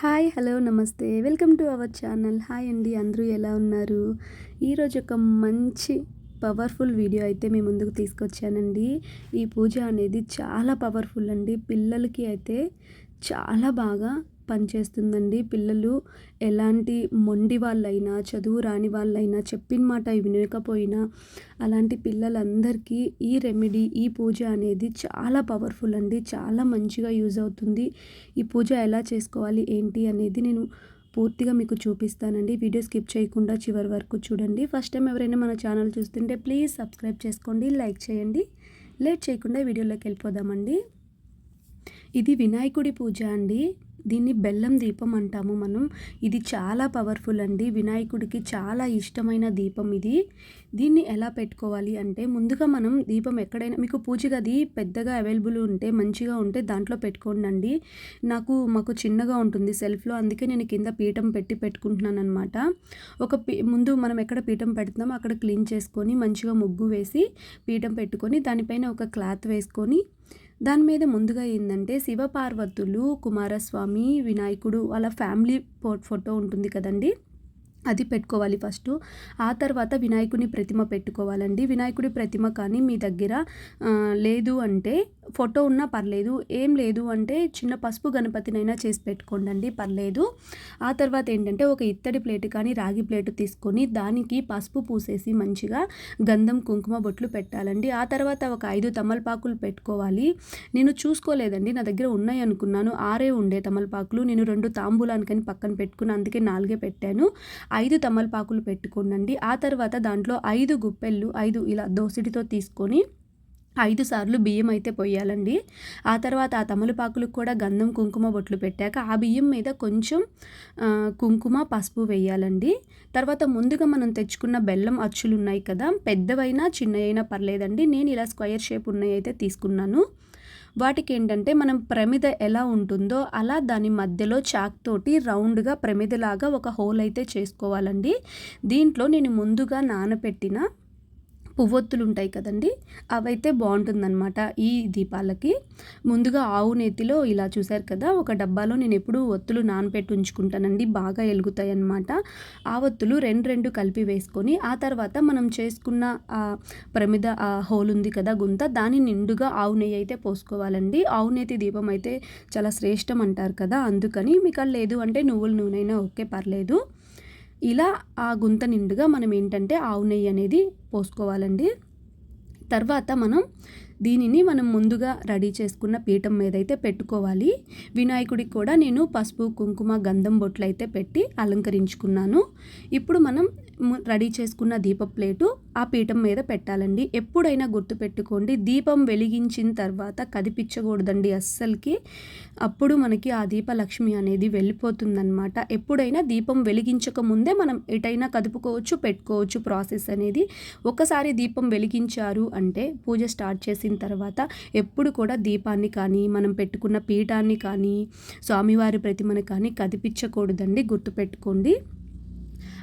Hi hello నమస్తే. Welcome to our channel. Hi అండి అందరూ ఎలా ఉన్నారు? ఈరోజు ఒక మంచి పవర్ఫుల్ వీడియో అయితే మీ ముందుకు తీసుకొచ్చానండి. ఈ పూజ అనేది చాలా పవర్ఫుల్ అండి. పిల్లలకి అయితే చాలా బాగా పనిచేస్తుందండి. పిల్లలు ఎలాంటి మొండి వాళ్ళైనా చదువు రాని వాళ్ళైనా చెప్పిన మాట వినకపోయినా అలాంటి పిల్లలందరికీ ఈ రెమెడీ ఈ పూజ అనేది చాలా పవర్ఫుల్ అండి. చాలా మంచిగా యూజ్ అవుతుంది. ఈ పూజ ఎలా చేసుకోవాలి ఏంటి అనేది నేను పూర్తిగా మీకు చూపిస్తానండి. వీడియో స్కిప్ చేయకుండా చివరి వరకు చూడండి. ఫస్ట్ టైం ఎవరైనా మన ఛానల్ చూస్తుంటే ప్లీజ్ సబ్స్క్రైబ్ చేసుకోండి లైక్ చేయండి. లేట్ చేయకుండా వీడియోలోకి వెళ్ళిపోదామండి. ఇది వినాయకుడి పూజ అండి. దీన్ని బెల్లం దీపం అంటాము మనం. ఇది చాలా పవర్ఫుల్ అండి. వినాయకుడికి చాలా ఇష్టమైన దీపం ఇది. దీన్ని ఎలా పెట్టుకోవాలి అంటే ముందుగా మనం దీపం ఎక్కడైనా మీకు పూజ గది పెద్దగా అవైలబుల్ ఉంటే మంచిగా ఉంటే దాంట్లో పెట్టుకోండి నాకు మాకు చిన్నగా ఉంటుంది సెల్ఫ్లో అందుకే నేను కింద పీఠం పెట్టి పెట్టుకుంటున్నాను అనమాట ఒక ముందు మనం ఎక్కడ పీఠం పెడుతున్నామో అక్కడ క్లీన్ చేసుకొని మంచిగా ముగ్గు వేసి పీఠం పెట్టుకొని దానిపైన ఒక క్లాత్ వేసుకొని దాని మీద ముందుగా ఏంటంటే శివపార్వతులు కుమారస్వామి వినాయకుడు వాళ్ళ ఫ్యామిలీ ఫోటో ఉంటుంది కదండి. అది పెట్టుకోవాలి ఫస్ట్. ఆ తర్వాత వినాయకుని ప్రతిమ పెట్టుకోవాలండి. వినాయకుడి ప్రతిమ కానీ మీ దగ్గర లేదు అంటే ఫోటో ఉన్నా పర్లేదు. ఏం లేదు అంటే చిన్న పసుపు గణపతినైనా చేసి పెట్టుకోండి పర్లేదు. ఆ తర్వాత ఏంటంటే ఒక ఇత్తడి ప్లేట్ కానీ రాగి ప్లేట్ తీసుకొని దానికి పసుపు పూసేసి మంచిగా గంధం కుంకుమ బొట్లు పెట్టాలండి. ఆ తర్వాత ఒక ఐదు తమలపాకులు పెట్టుకోవాలి. నేను చూసుకోలేదండి. నా దగ్గర ఉన్నాయి అనుకున్నాను. ఆరే ఉండే తమలపాకులు. నేను రెండు తాంబూలానికని పక్కన పెట్టుకుని అందుకే నాలుగే పెట్టాను. ఐదు తమలపాకులు పెట్టుకోండి ఆ తర్వాత దాంట్లో ఐదు గుప్పెళ్ళు ఐదు ఇలా దోసిడితో తీసుకొని ఐదు సార్లు బియ్యం అయితే పోయాలండి ఆ తర్వాత ఆ తమలపాకులకు కూడా గంధం కుంకుమ బొట్లు పెట్టాక ఆ బియ్యం మీద కొంచెం కుంకుమ పసుపు వేయాలండి. తర్వాత ముందుగా మనం తెచ్చుకున్న బెల్లం అచ్చులు ఉన్నాయి కదా పెద్దవైనా చిన్నవైనా పర్లేదండి. నేను ఇలా స్క్వయర్ షేప్ ఉన్నాయి అయితే తీసుకున్నాను. వాటికి ఏంటంటే మనం ప్రమిద ఎలా ఉంటుందో అలా దాని మధ్యలో చాక్ తోటి రౌండ్గా ప్రమిదలాగా ఒక హోల్ అయితే చేసుకోవాలండి. దీంట్లో నేను ముందుగా నానపెట్టిన పువ్వొత్తులు ఉంటాయి కదండి అవైతే బాగుంటుందన్నమాట ఈ దీపాలకి. ముందుగా ఆవు నేతిలో ఇలా చూశారు కదా ఒక డబ్బాలో నేను ఎప్పుడు ఒత్తులు నానపెట్టి ఉంచుకుంటానండి బాగా ఎలుగుతాయి అన్నమాట ఆ ఒత్తులు రెండు రెండు కలిపి వేసుకొని ఆ తర్వాత మనం చేసుకున్న ఆ ప్రమిద ఆ హోల్ ఉంది కదా గుంత దాని నిండుగా ఆవు నెయ్యి అయితే పోసుకోవాలండి. ఆవు నేతి దీపం అయితే చాలా శ్రేష్టం అంటారు కదా అందుకని మీకు లేదు అంటే నువ్వుల నూనె అయినా ఓకే పర్లేదు. ఇలా ఆ గుంత నిండుగా మనం ఏంటంటే ఆవు నెయ్యి అనేది పోసుకోవాలండి. తర్వాత మనం దీనిని మనం ముందుగా రెడీ చేసుకున్న పీఠం మీద అయితే పెట్టుకోవాలి. వినాయకుడికి కూడా నేను పసుపు కుంకుమ గంధం బొట్లు అయితే పెట్టి అలంకరించుకున్నాను. ఇప్పుడు మనం రెడీ చేసుకున్న దీప ప్లేటు ఆ పీఠం మీద పెట్టాలండి. ఎప్పుడైనా గుర్తుపెట్టుకోండి దీపం వెలిగించిన తర్వాత కదిపించకూడదండి అస్సలకి. అప్పుడు మనకి ఆ దీపలక్ష్మి అనేది వెళ్ళిపోతుందన్నమాట. ఎప్పుడైనా దీపం వెలిగించక ముందే మనం ఎటైనా కదుపుకోవచ్చు పెట్టుకోవచ్చు ప్రాసెస్ అనేది. ఒకసారి దీపం వెలిగించారు అంటే పూజ స్టార్ట్ చేసిన తర్వాత ఎప్పుడు కూడా దీపాన్ని కానీ మనం పెట్టుకున్న పీఠాన్ని కానీ స్వామివారి ప్రతిమను కానీ కదిపించకూడదండి. గుర్తుపెట్టుకోండి.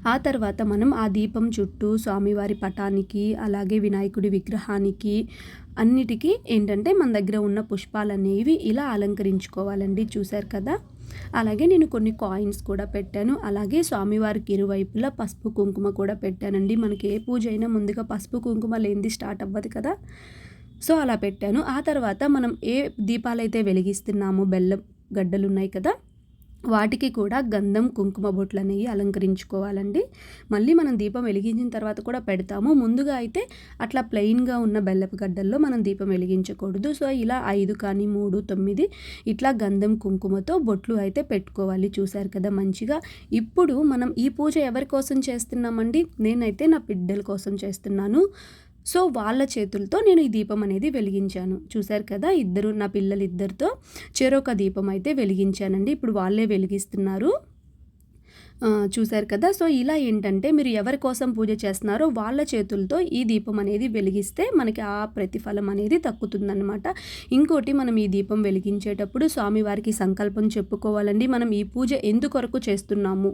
ఆ తర్వాత మనం ఆ దీపం చుట్టూ స్వామివారి పటానికి అలాగే వినాయకుడి విగ్రహానికి అన్నిటికీ ఏంటంటే మన దగ్గర ఉన్న పుష్పాలు అనేవి ఇలా అలంకరించుకోవాలండి. చూశారు కదా? అలాగే నేను కొన్ని కాయిన్స్ కూడా పెట్టాను. అలాగే స్వామివారికి ఇరువైపులా పసుపు కుంకుమ కూడా పెట్టానండి. మనకి ఏ పూజ అయినా ముందుగా పసుపు కుంకుమ లేనిది స్టార్ట్ అవ్వదు కదా? సో అలా పెట్టాను. ఆ తర్వాత మనం ఏ దీపాలైతే వెలిగిస్తున్నామో బెల్లం గడ్డలు ఉన్నాయి కదా? వాటికి కూడా గంధం కుంకుమ బొట్లు అనేవి అలంకరించుకోవాలండి. మళ్ళీ మనం దీపం వెలిగించిన తర్వాత కూడా పెడతాము. ముందుగా అయితే అట్లా ప్లెయిన్గా ఉన్న బెల్లపు గడ్డల్లో మనం దీపం వెలిగించకూడదు. సో ఇలా ఐదు కానీ మూడు తొమ్మిది ఇట్లా గంధం కుంకుమతో బొట్లు అయితే పెట్టుకోవాలి. చూశారు కదా మంచిగా. ఇప్పుడు మనం ఈ పూజ ఎవరి కోసం చేస్తున్నామండి? నేనైతే నా బిడ్డల కోసం చేస్తున్నాను. సో వాళ్ళ చేతులతో నేను ఈ దీపం అనేది వెలిగించాను. చూశారు కదా ఇద్దరు నా పిల్లలు ఇద్దరితో చెరొక దీపం అయితే వెలిగించానండి. ఇప్పుడు వాళ్ళే వెలిగిస్తున్నారు. చూశారు కదా. సో ఇలా ఏంటంటే మీరు ఎవరి కోసం పూజ చేస్తున్నారో వాళ్ళ చేతులతో ఈ దీపం అనేది వెలిగిస్తే మనకి ఆ ప్రతిఫలం అనేది తక్కుతుందన్నమాట ఇంకోటి మనం ఈ దీపం వెలిగించేటప్పుడు స్వామివారికి సంకల్పం చెప్పుకోవాలండి. మనం ఈ పూజ ఎందుకొరకు చేస్తున్నాము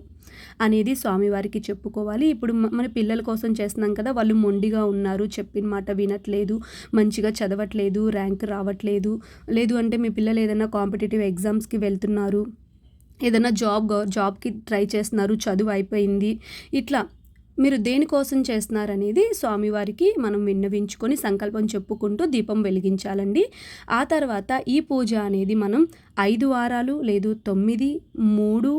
అనేది స్వామివారికి చెప్పుకోవాలి. ఇప్పుడు మన పిల్లల కోసం చేస్తున్నాం కదా. వాళ్ళు మొండిగా ఉన్నారు చెప్పిన మాట వినట్లేదు మంచిగా చదవట్లేదు ర్యాంక్ రావట్లేదు. లేదు అంటే మీ పిల్లలు ఏదైనా కాంపిటేటివ్ ఎగ్జామ్స్కి వెళ్తున్నారు ఏదైనా జాబ్ జాబ్కి ట్రై చేస్తున్నారు చదువు అయిపోయింది ఇట్లా మీరు దేనికోసం చేస్తున్నారనేది స్వామివారికి మనం విన్నవించుకొని సంకల్పం చెప్పుకుంటూ దీపం వెలిగించాలండి. ఆ తర్వాత ఈ పూజ అనేది మనం ఐదు వారాలు లేదు తొమ్మిది మూడు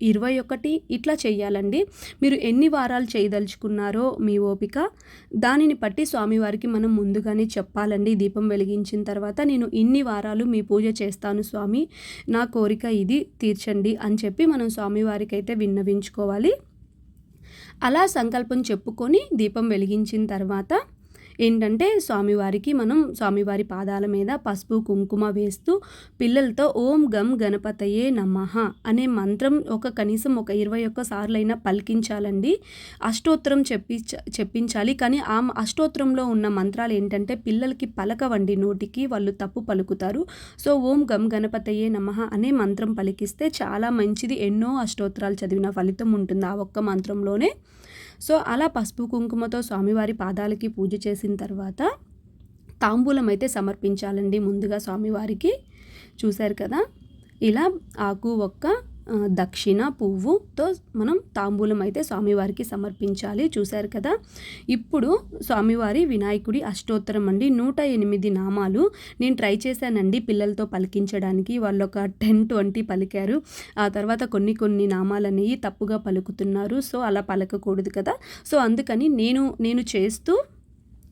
ఇరవై ఒకటి ఇట్లా చేయాలండి మీరు ఎన్ని వారాలు చేయదలుచుకున్నారో మీ ఓపిక. దానిని బట్టి స్వామివారికి మనం ముందుగానే చెప్పాలండి. దీపం వెలిగించిన తర్వాత నేను ఇన్ని వారాలు మీ పూజ చేస్తాను స్వామి. నా కోరిక ఇది తీర్చండి అని చెప్పి మనం స్వామివారికి అయితే విన్నవించుకోవాలి. అలా సంకల్పం చెప్పుకొని దీపం వెలిగించిన తర్వాత ఏంటంటే స్వామివారికి మనం స్వామివారి పాదాల మీద పసుపు కుంకుమ వేస్తూ పిల్లలతో ఓం గం గణపతయే నమః అనే మంత్రం ఒక కనీసం ఒక ఇరవై ఒక్క సార్లైనా పలికించాలండి. అష్టోత్తరం చెప్పి చెప్పించాలి. కానీ ఆ అష్టోత్తరంలో ఉన్న మంత్రాలు ఏంటంటే పిల్లలకి పలకవండి నోటికి వాళ్ళు తప్పు పలుకుతారు. సో ఓం గం గణపతయే నమః అనే మంత్రం పలికిస్తే చాలా మంచిది. ఎన్నో అష్టోత్తరాలు చదివిన ఫలితం ఉంటుంది ఆ ఒక్క మంత్రంలోనే. సో అలా పసుపు కుంకుమతో స్వామివారి పాదాలకి పూజ చేసిన తర్వాత తాంబూలం అయితే సమర్పించాలండి ముందుగా స్వామివారికి. చూశారు కదా? ఇలా ఆకు ఒక్క దక్షిణ పువ్వుతో మనం తాంబూలం అయితే స్వామివారికి సమర్పించాలి. చూశారు కదా? ఇప్పుడు స్వామివారి వినాయకుడి అష్టోత్తరం అండి. నూట ఎనిమిది నామాలు నేను ట్రై చేశానండి పిల్లలతో పలికించడానికి. వాళ్ళు ఒక టెన్ ట్వంటీ పలికారు. ఆ తర్వాత కొన్ని కొన్ని నామాలు అనేవి తప్పుగా పలుకుతున్నారు. సో అలా పలకకూడదు కదా? సో అందుకని నేను నేను చేస్తూ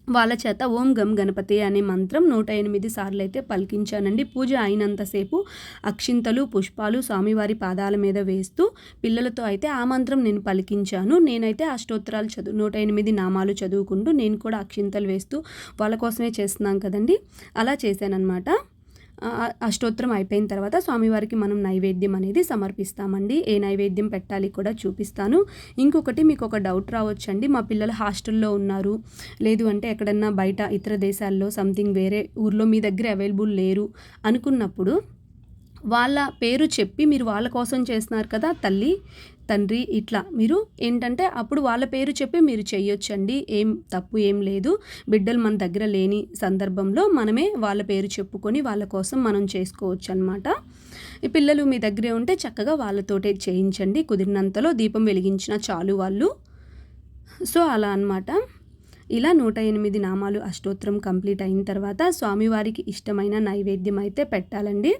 వాళ్ళ చేత ఓం గం గణపతి అనే మంత్రం నూట ఎనిమిది సార్లు అయితే పలికించానండి. పూజ అయినంతసేపు అక్షింతలు పుష్పాలు స్వామివారి పాదాల మీద వేస్తూ పిల్లలతో అయితే ఆ మంత్రం నేను పలికించాను. నేనైతే అష్టోత్తరాలు చదువు నూట ఎనిమిది నామాలు చదువుకుంటూ నేను కూడా అక్షింతలు వేస్తూ వాళ్ళ కోసమే చేస్తున్నాం కదండి. అలా చేశానన్నమాట. అష్టోత్తరం అయిపోయిన తర్వాత స్వామివారికి మనం నైవేద్యం అనేది సమర్పిస్తామండి. ఏ నైవేద్యం పెట్టాలి కూడా చూపిస్తాను. ఇంకొకటి మీకు ఒక డౌట్ రావచ్చండి. మా పిల్లలు హాస్టల్లో ఉన్నారు. లేదు అంటే ఎక్కడన్నా బయట ఇతర దేశాల్లో సంథింగ్ వేరే ఊర్లో మీ దగ్గర అవైలబుల్ లేరు అనుకున్నప్పుడు వాళ్ళ పేరు చెప్పి మీరు వాళ్ళ కోసం చేస్తున్నారు కదా తల్లి. తండ్రి ఇట్లా. మీరు ఏంటంటే అప్పుడు వాళ్ళ పేరు చెప్పి మీరు చేయొచ్చండి ఏం తప్పు ఏం లేదు. బిడ్డలు మన దగ్గర లేని సందర్భంలో మనమే వాళ్ళ పేరు చెప్పుకొని వాళ్ళ కోసం మనం చేసుకోవచ్చు అనమాట ఈ పిల్లలు మీ దగ్గరే ఉంటే చక్కగా వాళ్ళతోటే చేయించండి. కుదిరినంతలో దీపం వెలిగించిన చాలు వాళ్ళు. సో అలా అనమాట ఇలా నూట ఎనిమిది నామాలు అష్టోత్తరం కంప్లీట్ అయిన తర్వాత స్వామివారికి ఇష్టమైన నైవేద్యం అయితే పెట్టాలండి.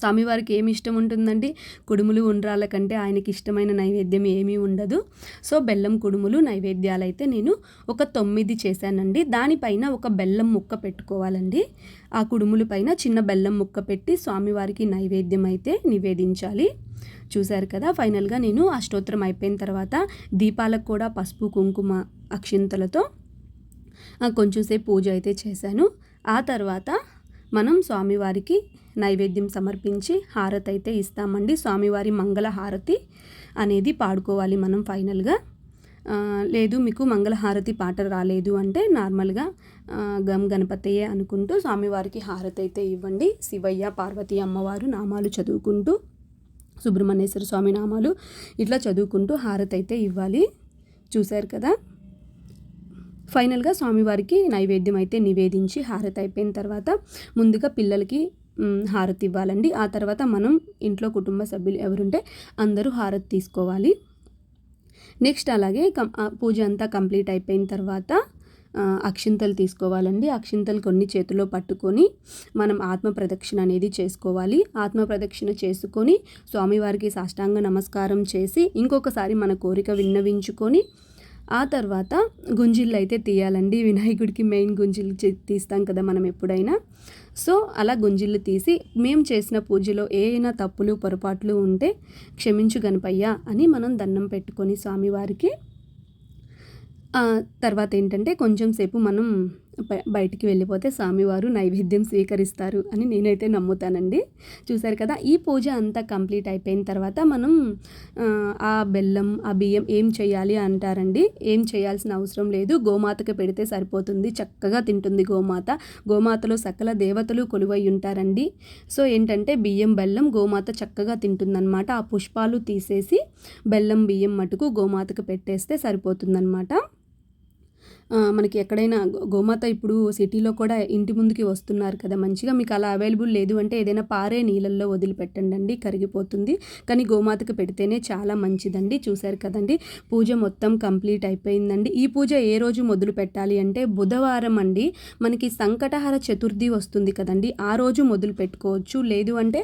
స్వామివారికి ఏమి ఇష్టం ఉంటుందండి? కుడుములు ఉండ్రాల కంటే ఆయనకి ఇష్టమైన నైవేద్యం ఏమీ ఉండదు. సో బెల్లం కుడుములు నైవేద్యాలు అయితే నేను ఒక తొమ్మిది చేశానండి. దానిపైన ఒక బెల్లం ముక్క పెట్టుకోవాలండి. ఆ కుడుములు పైన చిన్న బెల్లం ముక్క పెట్టి స్వామివారికి నైవేద్యం అయితే నివేదించాలి. చూశారు కదా ఫైనల్గా నేను అష్టోత్తరం అయిపోయిన తర్వాత దీపాలకు కూడా పసుపు కుంకుమ అక్షింతలతో కొంచెంసేపు పూజ అయితే చేశాను. ఆ తర్వాత మనం స్వామివారికి నైవేద్యం సమర్పించి హారతి అయితే ఇస్తామండి. స్వామివారి మంగళ హారతి అనేది పాడుకోవాలి మనం ఫైనల్గా. లేదు మీకు మంగళహారతి పాట రాలేదు అంటే నార్మల్గా గమ్ గణపతయ్యే అనుకుంటూ స్వామివారికి హారతి అయితే ఇవ్వండి. శివయ్య పార్వతి అమ్మవారు నామాలు చదువుకుంటూ సుబ్రహ్మణ్యేశ్వర స్వామి నామాలు ఇట్లా చదువుకుంటూ హారతి అయితే ఇవ్వాలి. చూశారు కదా? ఫైనల్గా స్వామివారికి నైవేద్యం అయితే నివేదించి హారతి అయిపోయిన తర్వాత ముందుగా పిల్లలకి హారతి ఇవ్వాలండి. ఆ తర్వాత మనం ఇంట్లో కుటుంబ సభ్యులు ఎవరుంటే అందరూ హారతి తీసుకోవాలి. నెక్స్ట్ అలాగే కం పూజ అంతా కంప్లీట్ అయిపోయిన తర్వాత అక్షింతలు తీసుకోవాలండి. అక్షింతలు కొన్ని చేతిలో పట్టుకొని మనం ఆత్మ ప్రదక్షిణ అనేది చేసుకోవాలి. ఆత్మ ప్రదక్షిణ చేసుకొని స్వామివారికి సాష్టాంగ నమస్కారం చేసి ఇంకొకసారి మన కోరిక విన్నవించుకొని ఆ తర్వాత గుంజిళ్ళు అయితే తీయాలండి. వినాయకుడికి మెయిన్ గుంజిళ్ళు తీస్తాం కదా మనం ఎప్పుడైనా. సో అలా గుంజిళ్ళు తీసి మేము చేసిన పూజలో ఏమైనా తప్పులు పొరపాట్లు ఉంటే క్షమించు గణపయ్య అని మనం దండం పెట్టుకొని స్వామివారికి తర్వాత ఏంటంటే కొంచెం సేపు మనం బయటికి వెళ్ళిపోతే స్వామివారు నైవేద్యం స్వీకరిస్తారు అని నేనైతే నమ్ముతానండి. చూసారు కదా ఈ పూజ అంతా కంప్లీట్ అయిపోయిన తర్వాత మనం ఆ బెల్లం ఆ బియ్యం ఏం చేయాలి అంటారండి? ఏం చేయాల్సిన అవసరం లేదు. గోమాతకి పెడితే సరిపోతుంది. చక్కగా తింటుంది గోమాత. గోమాతలో సకల దేవతలు కొలువై ఉంటారండి. సో ఏంటంటే బియ్యం బెల్లం గోమాత చక్కగా తింటుందన్నమాట. ఆ పుష్పాలు తీసేసి బెల్లం బియ్యం మటుకు గోమాతకు పెట్టేస్తే సరిపోతుందన్నమాట. మనకి ఎక్కడైనా గోమాత ఇప్పుడు సిటీలో కూడా ఇంటి ముందుకి వస్తున్నారు కదా మంచిగా మీకు అలా అవైలబుల్ లేదు అంటే ఏదైనా పారే నీళ్ళల్లో వదిలిపెట్టండి అండి కరిగిపోతుంది. కానీ గోమాతకు పెడితేనే చాలా మంచిదండి చూశారు కదండి. పూజ మొత్తం కంప్లీట్ అయిపోయిందండి. ఈ పూజ ఏ రోజు మొదలు పెట్టాలి అంటే బుధవారం అండి. మనకి సంకటహర చతుర్థి వస్తుంది కదండి ఆ రోజు మొదలు పెట్టుకోవచ్చు. లేదు అంటే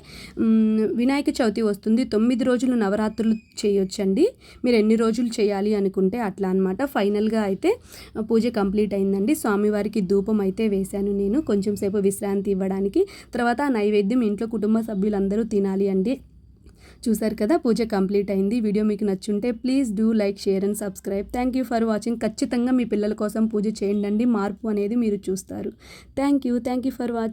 వినాయక చవితి వస్తుంది తొమ్మిది రోజులు నవరాత్రులు చేయొచ్చండి. మీరు ఎన్ని రోజులు చేయాలి అనుకుంటే అట్లా అనమాట ఫైనల్గా అయితే పూజ పూజ కంప్లీట్ అయిందండి. స్వామివారికి ధూపం అయితే వేశాను నేను. కొంచెం సేపు విశ్రాంతి ఇవ్వడానికి. తర్వాత నైవేద్యం ఇంట్లో కుటుంబ సభ్యులందరూ తినాలి అండి. చూశారు కదా పూజ కంప్లీట్ అయింది. వీడియో మీకు నచ్చుంటే please do like share and subscribe. Thank you for watching. ఖచ్చితంగా మీ పిల్లల కోసం పూజ చేయండి మార్పు అనేది మీరు చూస్తారు. Thank you. Thank you for watching